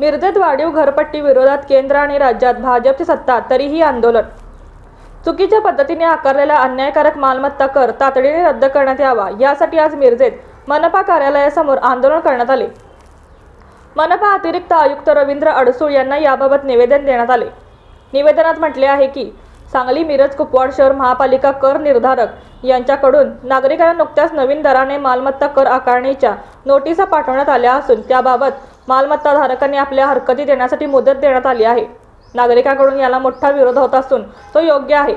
मिरजेत वाढीव घरपट्टी विरोधात केंद्र आणि राज्यात भाजपची सत्ता तरीही आंदोलन. चुकीच्या पद्धतीने आकारलेला अन्यायकारक मालमत्ता कर तातडीने रद्द करण्यात यावा यासाठी आज मिरजेत मनपा कार्यालयासमोर आंदोलन करण्यात आले. मनपा अतिरिक्त आयुक्त रवींद्र अडसूळ यांना याबाबत निवेदन देण्यात आले. निवेदनात म्हटले आहे की सांगली मिरज कुपवाड शहर महापालिका कर निर्धारक यांच्याकडून नागरिकांना नुकत्याच नवीन दराने मालमत्ता कर आकारणीच्या नोटिसा पाठवण्यात आल्या असून त्याबाबत मालमत्ता धारकांनी आपल्या हरकती देण्यासाठी मुदत देण्यात आली आहे. नागरिकांकडून याला मोठा विरोध होत असून तो योग्य आहे.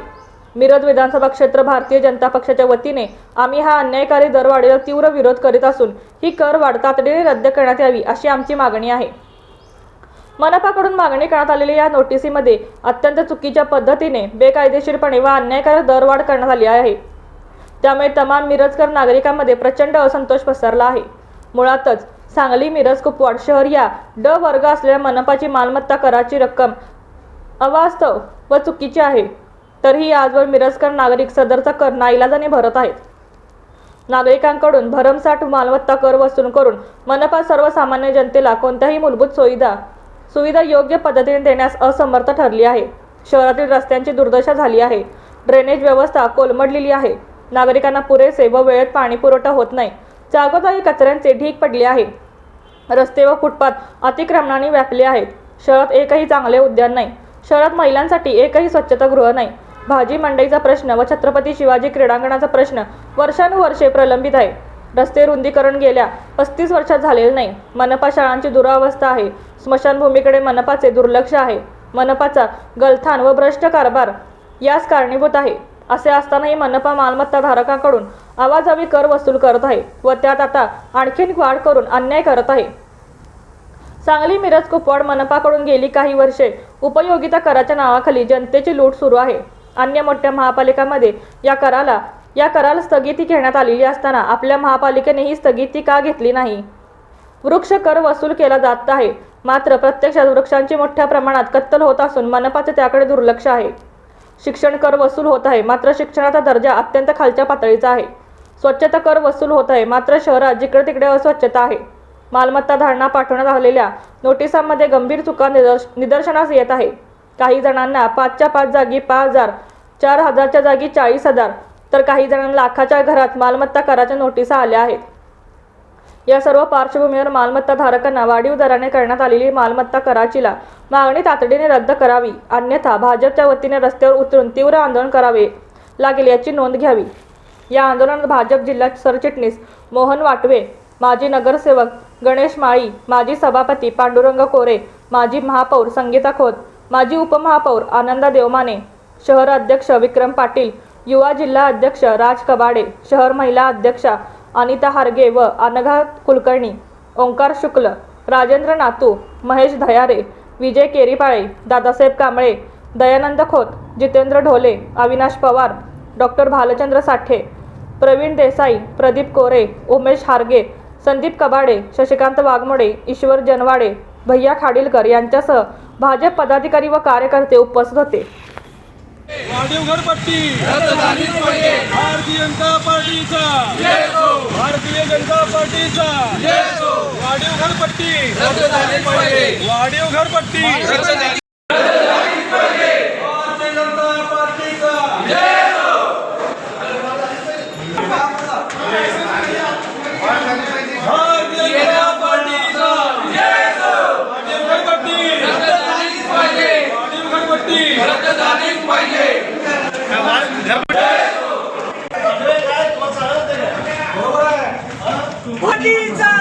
मिरज विधानसभा क्षेत्र भारतीय जनता पक्षाच्या वतीने आम्ही हा अन्यायकारी दरवाढीला तीव्र विरोध करीत असून ही कर वाढ तातडीने रद्द करण्यात यावी अशी आमची मागणी आहे. मनपाकडून मागणी करण्यात आलेल्या या नोटिसीमध्ये अत्यंत चुकीच्या पद्धतीने बेकायदेशीरपणे व अन्यायकारक दरवाढ करण्यात आली आहे. त्यामुळे तमाम मिरजकर नागरिकांमध्ये प्रचंड असंतोष पसरला आहे. मुळातच सांगली मिरज कुपवाड शहर या ड वर्ग असलेल्या मनपाची मालमत्ता कराची रक्कम अवास्तव व चुकीची आहे. तरीही आजवर मिरजकर नागरिक सदरचा कर नाईलाजाने भरत आहेत. नागरिकांकडून भरमसाठ मालमत्ता कर वसूल करून मनपा सर्वसामान्य जनतेला कोणत्याही मूलभूत सुविधा सुविधा योग्य पद्धतीने देण्यास असमर्थ ठरली आहे. शहरातील रस्त्यांची दुर्दशा झाली आहे. ड्रेनेज व्यवस्था कोलमडलेली आहे. नागरिकांना पुरेसे व वेळेत पाणी पुरवठा होत नाही. जागोजागी कचऱ्यांचे ढीक पडले आहे रस्ते व फुटपाथ अतिक्रमणाने व्यापले आहेत. शहरात एकही चांगले उद्यान नाही. शहरात महिलांसाठी एकही स्वच्छतागृह नाही. भाजी मंडईचा प्रश्न व छत्रपती शिवाजी क्रीडांगणाचा प्रश्न वर्षानुवर्षे प्रलंबित आहे. रस्ते रुंदीकरण गेल्या पस्तीस वर्षात झालेले नाही. मनपा शाळांची दुरावस्था आहे. स्मशानभूमीकडे मनपाचे दुर्लक्ष आहे. मनपाचा गलथान व भ्रष्ट कारभार यास कारणीभूत आहे. असे असतानाही मनपा मालमत्ताधारकांकडून आवाजावी कर वसूल करत आहे व त्यात आता आणखीन वाढ करून अन्याय करत आहे. सांगली मिरज कुपवाड मनपाकडून गेली काही वर्षे उपयोगिता कराच्या नावाखाली जनतेची लूट सुरू आहे. अन्य मोठ्या महापालिकांमध्ये या कराला या कराला स्थगिती घेण्यात आलेली असताना आपल्या महापालिकेने ही स्थगिती का घेतली नाही? वृक्ष कर वसूल केला जात आहे. मात्र प्रत्यक्षात वृक्षांची मोठ्या प्रमाणात कत्तल होत असून मनपाचे त्याकडे दुर्लक्ष आहे. शिक्षण कर वसूल होत आहे. मात्र शिक्षणाचा दर्जा अत्यंत खालच्या पातळीचा आहे. स्वच्छता कर वसूल होत आहे. मात्र शहरात जिकडे तिकडे अस्वच्छता आहे. मालमत्ता धारणा पाठवण्यात आलेल्या नोटिसांमध्ये गंभीर चुका निदर्श निदर्शनास येत आहे. काही जणांना पाचच्या पाच जागी पाच हजार चार हजारच्या जागी चाळीस हजार तर काही जणांना लाखाच्या घरात मालमत्ता कराच्या नोटिसा आल्या आहेत. या सर्व पार्श्वभूमीवर मालमत्ता धारकांना वाढीव दराने करण्यात आलेली मालमत्ता कराचीला मागणी तातडीने रद्द करावी. अन्यथा भाजपच्या वतीने रस्त्यावर उतरून तीव्र आंदोलन करावे लागेल याची नोंद घ्यावी. या आंदोलनात भाजप जिल्हा सरचिटणीस मोहन वाटवे माजी नगरसेवक गणेश माळी माजी सभापती पांडुरंग कोरे माजी महापौर संगीता खोत माजी उपमहापौर आनंदा देवमाने शहर अध्यक्ष विक्रम पाटील युवा जिल्हा अध्यक्ष राज कबाडे शहर महिला अध्यक्षा अनिता हारगे व अनघा कुलकर्णी ओंकार शुक्ल राजेंद्र नातू महेश धयारे विजय केरीपाळे दादासाहेब कांबळे दयानंद खोत जितेंद्र ढोले अविनाश पवार डॉक्टर भालचंद्र साठे प्रवीण देसाई प्रदीप कोरे उमेश हारगे संदीप कबाडे शशिकांत वाघमोडे ईश्वर जनवाडे भैया खाडीलकर यांच्यासह भाजप पदाधिकारी व कार्यकर्ते उपस्थित होते. वाढीव घरपट्टी भारतीय जनता पार्टीचा. भारतीय जनता पार्टीचा. वाढीव घरपट्टी वाढीव घरपट्टी भारतीय जनता पार्टीचा भारतीय जनता पार्टीचा वाढीव घरपट्टी वाढीव घरपट्टी पाटीचा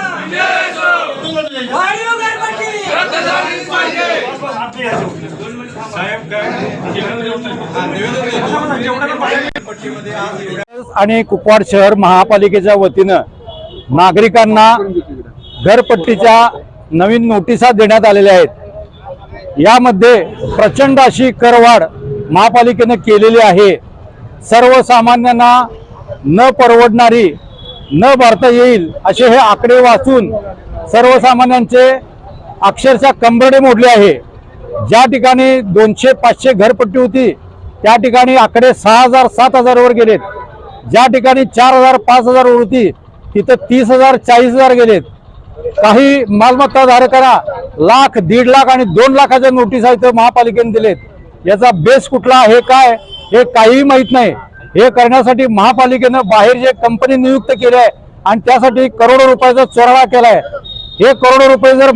वाढीव गणपती आणि कुपवाड शहर महापालिकेच्या वतीनं नागरिकांना घरपट्टीच्या नवीन नोटिसा देण्यात आलेल्या आहेत. यामध्ये प्रचंड अशी करवाढ महापालिकेनं केलेली आहे. सर्वसामान्यांना न परवडणारी न भरता येईल असे हे आकडे वाचून सर्वसामान्यांचे अक्षरशः कंबरडे मोडले आहे. ज्या ठिकाणी दोनशे पाचशे घरपट्टी होती त्या ठिकाणी आकडे सहा हजार सात हजारवर गेलेत. ज्या ठिकाणी चार हजार पाच हजार होती तिथं तीस हजार चाळीस हजार गेलेत. काही मालमत्ता धारकांना लाख दीड लाख आणि दोन लाखाच्या नोटीस इथं महापालिकेने दिलेत. याचा बेस कुठला हे काय हे काहीही माहीत नाही. हे करण्यासाठी महापालिकेनं बाहेर जे कंपनी नियुक्त केली आहे आणि त्यासाठी करोडो रुपयाचा चोराळा केलाय. हे करोडो रुपये जर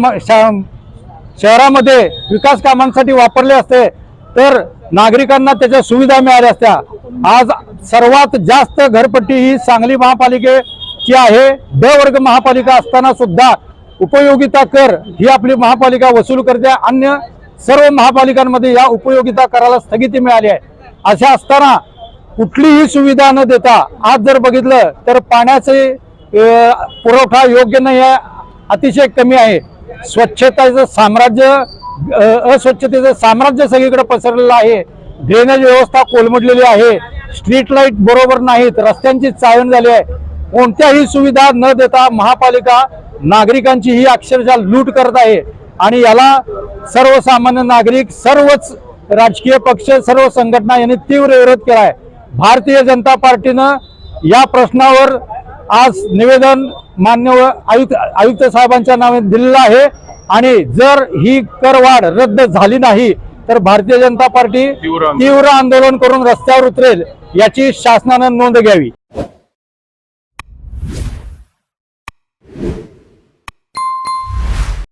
शहरामध्ये विकास कामांसाठी वापरले असते तर नागरिकांना त्याच्या सुविधा मिळाल्या असत्या. आज सर्वात जास्त घरपट्टी ही सांगली महापालिकेची आहे. ड वर्ग महापालिका असताना सुद्धा उपयोगिता कर ही आपली महापालिका वसूल करते. अन्य सर्व महापालिकांमध्ये या उपयोगिता कराला स्थगिती मिळाली आहे. अशा असताना कुठलीही सुविधा न देता आज जर बघितलं तर पाण्याचे पुरवठा योग्य नाही आहे अतिशय कमी आहे. स्वच्छतेचं साम्राज्य अस्वच्छतेचं साम्राज्य सगळीकडे पसरलेलं आहे. ड्रेनेज व्यवस्था कोलमडलेली आहे. स्ट्रीट लाइट बरोबर नाहीत. रस्त्यांची चाळण झाली आहे. कोणत्याही सुविधा न देता महापालिका नागरिकांची ही अक्षरशः लूट करत आहे. आणि याला सर्वसामान्य नागरिक सर्वच राजकीय पक्ष सर्व संघटना यांनी तीव्र विरोध केला आहे. भारतीय जनता पार्टीनं या प्रश्नावर आज निवेदन मान्य आयुक्त आयुक्त साहेबांच्या नावे दिलेलं आहे. आणि जर ही करवाढ रद्द झाली नाही तर भारतीय जनता पार्टी तीव्र आंदोलन करून रस्त्यावर उतरेल याची शासनानं नोंद घ्यावी.